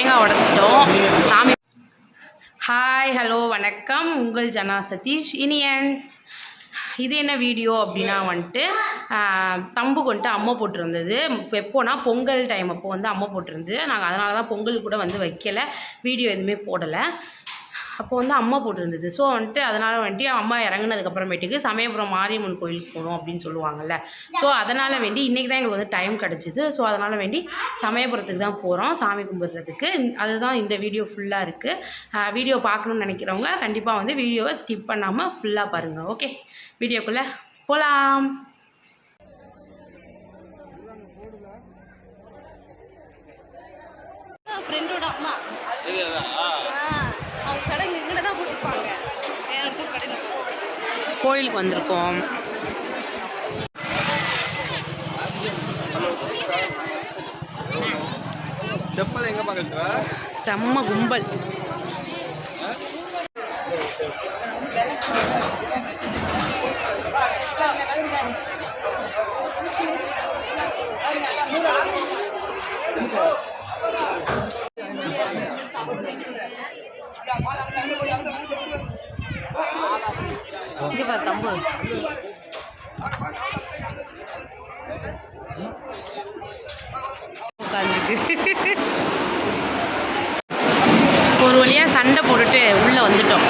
தேங்காய் உடச்சிட்டோம். சாமி hi hello வணக்கம். உங்கள் ஜனா சதீஷ் இனியன். இது என்ன வீடியோ அப்படின்னா வந்துட்டு தம்பு கொண்டு அம்மா அம்மை போட்டிருந்தது. எப்போனா பொங்கல் டைம் அப்போ வந்து அம்மை போட்டிருந்து. நாங்கள் அதனால தான் பொங்கல் கூட வந்து வைக்கலை. வீடியோ எதுவுமே போடலை. அப்போ வந்து அம்மா போட்டிருந்தது. ஸோ வந்துட்டு அதனால் வந்துட்டு அம்மா இறங்குனதுக்கப்புறமேட்டுக்கு சமயபுரம் மாரியம்மன் கோயிலுக்கு போகணும் அப்படின்னு சொல்லுவாங்கல்ல. ஸோ அதனால் வேண்டி இன்றைக்கி தான் எங்களுக்கு வந்து டைம் கிடச்சிது. ஸோ அதனால் வேண்டி சமயபுரத்துக்கு தான் போகிறோம் சாமி கும்பிட்றதுக்கு. அதுதான் இந்த வீடியோ ஃபுல்லாக இருக்குது வீடியோ பார்க்கணும்னு நினைக்கிறவங்க கண்டிப்பாக வந்து வீடியோவை ஸ்கிப் பண்ணாமல் ஃபுல்லாக பாருங்கள் ஓகே வீடியோக்குள்ளே போகலாம் ஃப்ரெண்டோட அம்மா. கோயிலுக்கு வந்திருக்கோம். செப்பல் எங்க பார்க்குற செம்ம கும்பல். இங்கே பாரு தம்பு. உட்காந்துருக்கு ஒரு வழியாக சண்டை போட்டுட்டு உள்ளே வந்துட்டோம்.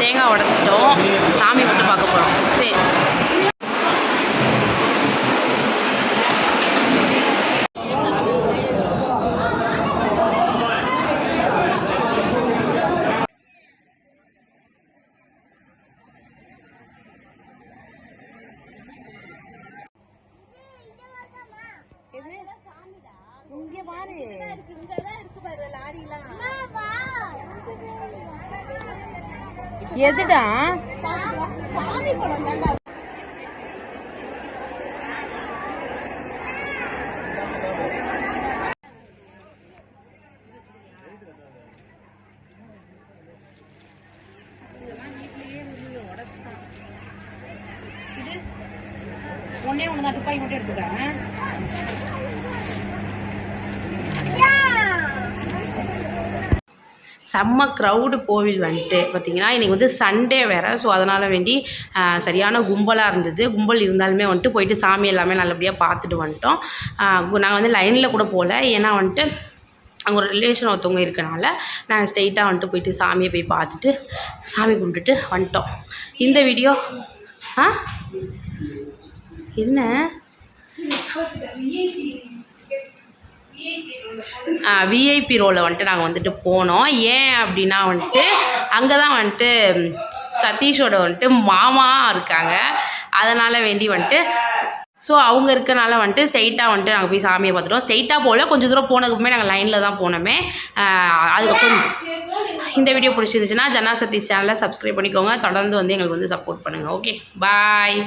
தேங்காய் உடச்சிட்டோம். சாமி மட்டும் பார்க்க போகிறோம் சரி எது இங்க பாரு. இருக்கு இங்க தான் இருக்கு பாரு லாரிலாம். எதுடா? சாமி படம் தாண்டா ஒன்றே ஒன்று தான் துப்பாக்கி மட்டும் எடுத்துக்கிறேன். செம்ம க்ரௌடு கோவில் வந்துட்டு பார்த்தீங்கன்னா இன்றைக்கி வந்து சண்டே வேறு. ஸோ அதனால் வேண்டி சரியான கும்பலாக இருந்தது. கும்பல் இருந்தாலுமே வந்துட்டு போயிட்டு சாமி எல்லாமே நல்லபடியாக பார்த்துட்டு வந்துட்டோம். நாங்கள் வந்து லைனில் கூட போகல ஏன்னா வந்துட்டு அங்கே ஒரு ரிலேஷன் ஒருத்தவங்க இருக்கனால நாங்கள் ஸ்ட்ரெயிட்டாக வந்துட்டு போயிட்டு சாமியை போய் பார்த்துட்டு சாமி கும்பிட்டுட்டு வந்துட்டோம். இந்த வீடியோ ஆ? என்ன? விஐபி ரோவில் வந்துட்டு நாங்கள் வந்துட்டு போனோம். ஏன் அப்படின்னா வந்துட்டு அங்கே தான் வந்துட்டு சதீஷோட வந்துட்டு மாமா இருக்காங்க. அதனால் வேண்டி வந்துட்டு ஸோ அவங்க இருக்கனால வந்துட்டு ஸ்ட்ரைட்டாக வந்துட்டு நாங்கள் போய் சாமியை பார்த்துட்டோம். ஸ்ட்ரைட்டாக போகல கொஞ்சம் தூரம் போனதுக்குமே நாங்கள் லைனில் தான் போனோமே. அதுக்கப்புறம் இந்த வீடியோ பிடிச்சிருந்துச்சுன்னா ஜனா சதீஷ் சேனலை சப்ஸ்கிரைப் பண்ணிக்கோங்க. தொடர்ந்து வந்து எங்களுக்கு வந்து சப்போர்ட் பண்ணுங்கள் ஓகே பாய்